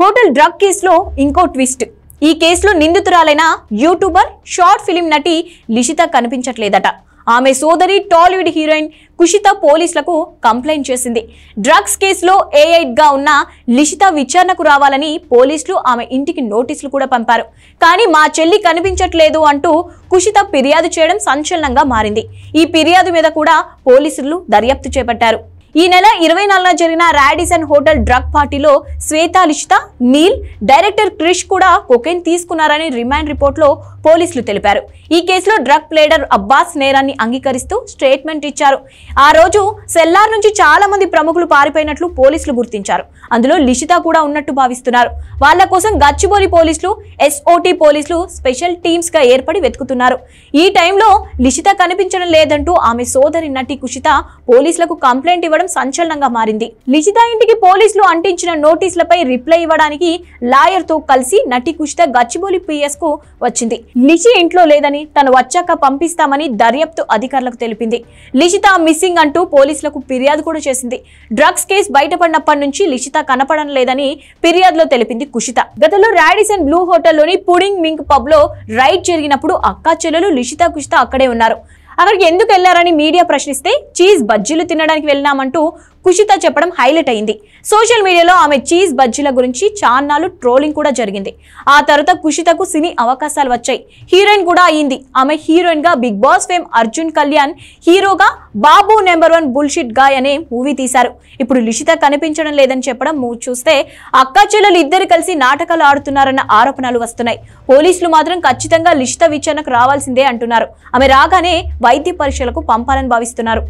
Hotel drug కేసులో ఇంకో twist. ఈ కేసులో నిందితురాలైన యూట్యూబర్ షార్ట్ ఫిలిం నటి లిషిత కనిపించట్లేదట. ఆమె సోదరి టాలీవుడ్ హీరోయిన్ కుషిత పోలీసులకు కంప్లైంట్ చేసింది. డ్రగ్స్ కేసులో ఏఐడ్గా ఉన్న లిషిత విచారణకు రావాలని పోలీసులు ఆమె ఇంటికి నోటీసులు కూడా పంపారు. కానీ మా చెల్లి కనిపించట్లేదు అంటూ కుషిత ఫిర్యాదు చేయడం సంచలనంగా మారింది. ఈ ఫిర్యాదు మీద కూడా పోలీసులు దర్యాప్తు చేపట్టారు. ఈ నెల ఇరవై నాలుగున జరిగిన రాడిసన్ హోటల్ డ్రగ్ పార్టీలో శ్వేతాలిషిత నీల్ డైరెక్టర్ క్రిష్ కూడా కొకెన్ తీసుకున్నారని రిమాండ్ రిపోర్ట్లో పోలీసులు తెలిపారు. ఈ కేసులో డ్రగ్ ప్లేడర్ అబ్బాస్ నేరాన్ని అంగీకరిస్తూ స్టేట్మెంట్ ఇచ్చారు. ఆ రోజు సెల్లార్ నుంచి చాలా మంది ప్రముఖులు పారిపోయినట్లు పోలీసులు గుర్తించారు. అందులో లిషిత కూడా ఉన్నట్టు భావిస్తున్నారు. వాళ్ళ కోసం గచ్చిబౌలి పోలీసులు ఎస్ఓటి పోలీసులు స్పెషల్ టీమ్స్గా ఏర్పడి వెతుకుతున్నారు. ఈ టైంలో లిషిత కనిపించడం లేదంటూ ఆమె సోదరి నటి కుషిత పోలీసులకు కంప్లైంట్ ఇవ్వడం సంచలనంగా మారింది. లిషిత ఇంటికి పోలీసులు అంటించిన నోటీసులపై రిప్లై ఇవ్వడానికి లాయర్తో కలిసి నటి కుషిత గచ్చిబౌలి పిఎస్కు వచ్చింది. లిషి ఇంట్లో లేదని తను వచ్చాక పంపిస్తామని దర్యాప్తు అధికారులకు తెలిపింది. లిషిత మిస్సింగ్ అంటూ పోలీసులకు ఫిర్యాదు కూడా చేసింది. డ్రగ్స్ కేసు బయటపడినప్పటి నుంచి లిషిత కనపడడం లేదని ఫిర్యాదులో తెలిపింది కుషిత. గతంలో రాడిసన్ బ్లూ హోటల్లోని పుడింగ్ మింక్ పబ్లో రైడ్ జరిగినప్పుడు అక్కా చెల్లెలు లిషిత కుషిత అక్కడే ఉన్నారు. అక్కడికి ఎందుకు వెళ్ళారని మీడియా ప్రశ్నిస్తే చీజ్ బజ్జీలు తినడానికి వెళ్ళినామంటూ కుషిత చెప్పడం హైలైట్ అయింది. సోషల్ మీడియాలో ఆమె చీజ్ బజ్జీల గురించి చాన్నాళ్ళు ట్రోలింగ్ కూడా జరిగింది. ఆ తర్వాత కుషితకు సినీ అవకాశాలు వచ్చాయి. హీరోయిన్ కూడా అయింది. ఆమె హీరోయిన్గా Bigg Boss fame Arjun Kalyan హీరోగా Babu number one bullshit guy అనే మూవీ తీశారు. ఇప్పుడు లిషిత కనిపించడం లేదని చెప్పడం మూవ్ చూస్తే అక్కా చెల్లెలు ఇద్దరు కలిసి నాటకాలు ఆడుతున్నారన్న ఆరోపణలు వస్తున్నాయి. పోలీసులు మాత్రం ఖచ్చితంగా లిషిత విచారణకు రావాల్సిందే అంటున్నారు. ఆమె రాగానే వైద్య పరీక్షలకు పంపాలని భావిస్తున్నారు.